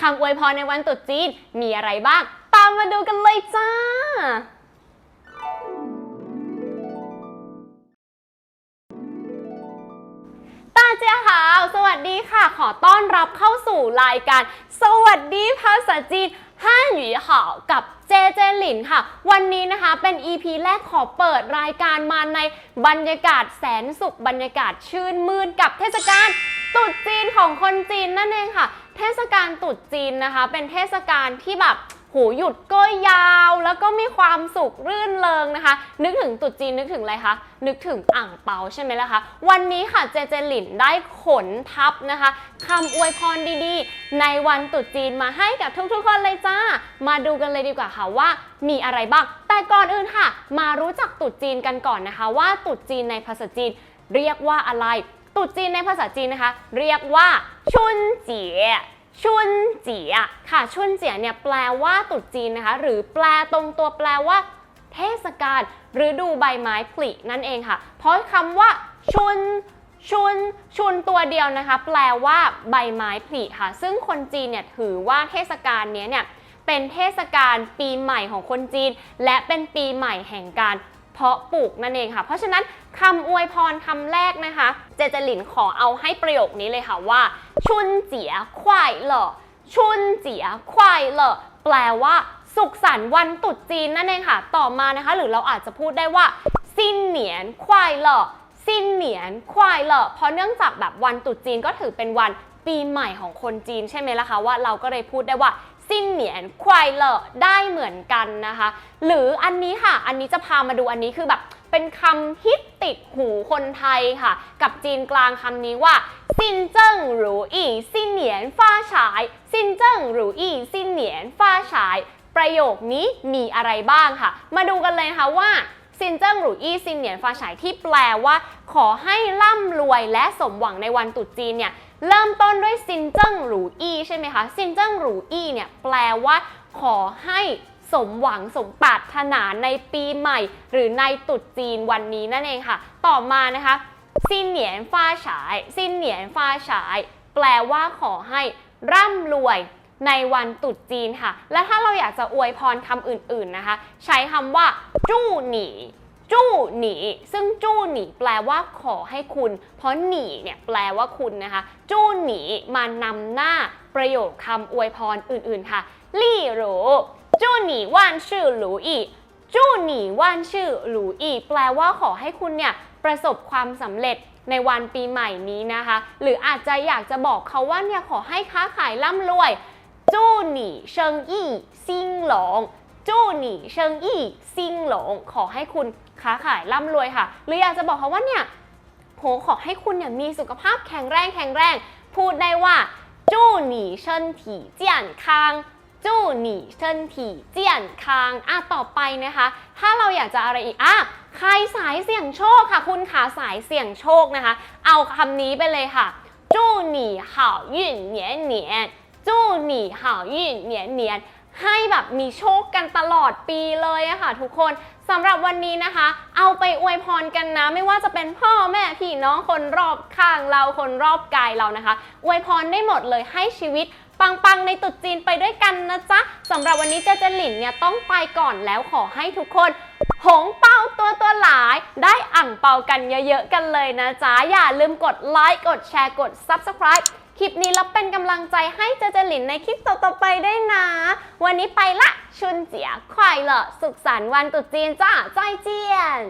คำอวยพรในวันตรุษจีนมีอะไรบ้าง ตามมาดูกันเลยจ้า ตาเจ้าหาว สวัสดีค่ะ ขอต้อนรับเข้าสู่รายการ สวัสดีภาษาจีน นหยีหากับเจเจหลินค่ะ วันนี้นะคะเป็น EP แรกขอเปิดรายการมาในบรรยากาศแสนสุขบรรยากาศชื่นมื่นกับเทศกาลตรุษจีนของคนจีนนั่นเองค่ะ เทศกาลตรุษจีนนะคะ เป็นเทศกาลที่แบบ หูหยุดก็ยาวแล้วก็มีความสุขรื่นเริงนะคะ นึกถึงตรุษจีนนึกถึงอะไรคะ นึกถึงอ่างเปาใช่ไหมล่ะคะ วันนี้ค่ะเจเจหลินได้ขนทัพนะคะคำอวยพรดีๆ ในวันตรุษจีนมาให้กับทุกๆคนเลยจ้า มาดูกันเลยดีกว่าค่ะว่ามีอะไรบ้าง แต่ก่อนอื่นค่ะ มารู้จักตรุษจีนกันก่อนนะคะ ว่าตรุษจีนในภาษาจีนเรียกว่าอะไรตรุษจีนในภาษาจีนนะคะ เรียกว่าชุนเจี๋ย ชุนเจียค่ะ ชุนเจียเนี่ยแปลว่าตรุษจีนนะคะ หรือแปลตรงตัวแปลว่าเทศกาลฤดูใบไม้ผลินั่นเองค่ะ เพราะคำว่าชุนชุนชุนตัวเดียวนะคะ แปลว่าใบไม้ผลิค่ะ ซึ่งคนจีนเนี่ยถือว่าเทศกาลนี้เนี่ยเป็นเทศกาลปีใหม่ของคนจีน และเป็นปีใหม่แห่งการ เพาะปลูกนั่นเองค่ะ เพราะฉะนั้นคำอวยพรคำแรกนะคะ เจเจลินขอเอาให้ประโยคนี้เลยค่ะว่า ชุนเจียควายเหรอชุนเจียควายเหรอแปลว่า สุขสันต์วันตรุษจีนนั่นเองค่ะ ต่อมานะคะ หรือเราอาจจะพูดได้ว่าซินเหนียนควายเหรอซินเหนียนควายเหรอเพราะเนื่องจากแบบวันตรุษจีนก็ถือเป็นวันปีใหม่ของคนจีนใช่ไหมล่ะคะว่าเราก็เลยพูดได้ว่า สิ้นเหนียนควายเลอได้เหมือนกันนะคะ หรืออันนี้ค่ะ อันนี้จะพามาดูอันนี้คือแบบเป็นคำฮิตติดหูคนไทยค่ะ กับจีนกลางคำนี้ว่าซินเจิ้งหรูอีซินเหนียนฟ้าฉายซินเจิ้งหรูอีซินเหนียนฟ้าฉาย ประโยคนี้มีอะไรบ้างค่ะ มาดูกันเลยนะคะว่า ซินเจิ้งหรูอี้ซินเหนียนฟ้าฉายที่แปลว่า ขอให้ร่ำรวยและสมหวังในวันตรุษจีนเนี่ยเริ่มต้นด้วยซินเจิ้งหรูอี้ใช่ไหมคะซินเจิ้งหรูอี้เนี่ยแปลว่า ขอให้สมหวังสมปรารถนาในปีใหม่ หรือในตรุษจีนวันนี้นั่นเองค่ะ ต่อมานะคะซินเหนียนฟ้าฉายซินเหนียนฟ้าฉาย แปลว่าขอให้ร่ำรวย ในวันตรุษจีนค่ะ และถ้าเราอยากจะอวยพรคำอื่นๆนะคะ ใช้คำว่า จู้หนีจู้หนีซึ่งจู้หนีแปลว่าขอให้คุณ เพราะหนีเนี่ยแปลว่าคุณนะคะ จู้หนีมานำหน้าประโยคคำอวยพรอื่นๆค่ะลี่หรูจู้หนีว่านชื่อหรูอีจู้หนีว่านชื่อหรูอีแปลว่าขอให้คุณเนี่ยประสบความสำเร็จในวันปีใหม่นี้นะคะ หรืออาจจะอยากจะบอกเขาว่าเนี่ยขอให้ค้าขายร่ำรวย จู้หนีเชิงอี้ซิงหลง จู้หนีเชิงอี้ซิงหลง ขอให้คุณค้าขายร่ำรวยค่ะ หรืออยากจะบอกเขาว่าเนี่ยโหขอให้คุณเนี่ยมีสุขภาพแข็งแรงแข็งแรง พูดได้ว่า จู้หนีเชินถี่เจียนคาง จู้หนีเชินถี่เจียนคางอ่ะต่อไปนะคะ ถ้าเราอยากจะอะไรอีกอ่ะใครสายเสี่ยงโชคค่ะ คุณขาสายเสี่ยงโชคนะคะ เอาคำนี้ไปเลยค่ะ จู้หนี好运年年 จู้หนีเห่ายี่เหนียนเนียนให้แบบมีโชคกันตลอดปีเลยอะค่ะ ทุกคนสำหรับวันนี้นะคะ เอาไปอวยพรกันนะ ไม่ว่าจะเป็นพ่อแม่พี่น้องคนรอบข้างเราคนรอบกายเรานะคะ อวยพรได้หมดเลยให้ชีวิตปังๆในตุดจีนไปด้วยกันนะจ๊ะสำหรับวันนี้เจเจหลินเนี่ยต้องไปก่อนแล้วขอให้ทุกคน หงเป่าตัวตัวหลาย ได้อ่างเป่ากันเยอะๆกันเลยนะจ๊ะอย่าลืมกดไลค์กดแชร์กด Subscribe คลิปนี้แล้วเป็นกำลังใจให้เจเจลินในคลิปต่อๆไปได้นะ วันนี้ไปละ ชุนเจียควายเหรอสุขสันต์วันตรุษจีนจ้าจ้อยเจียน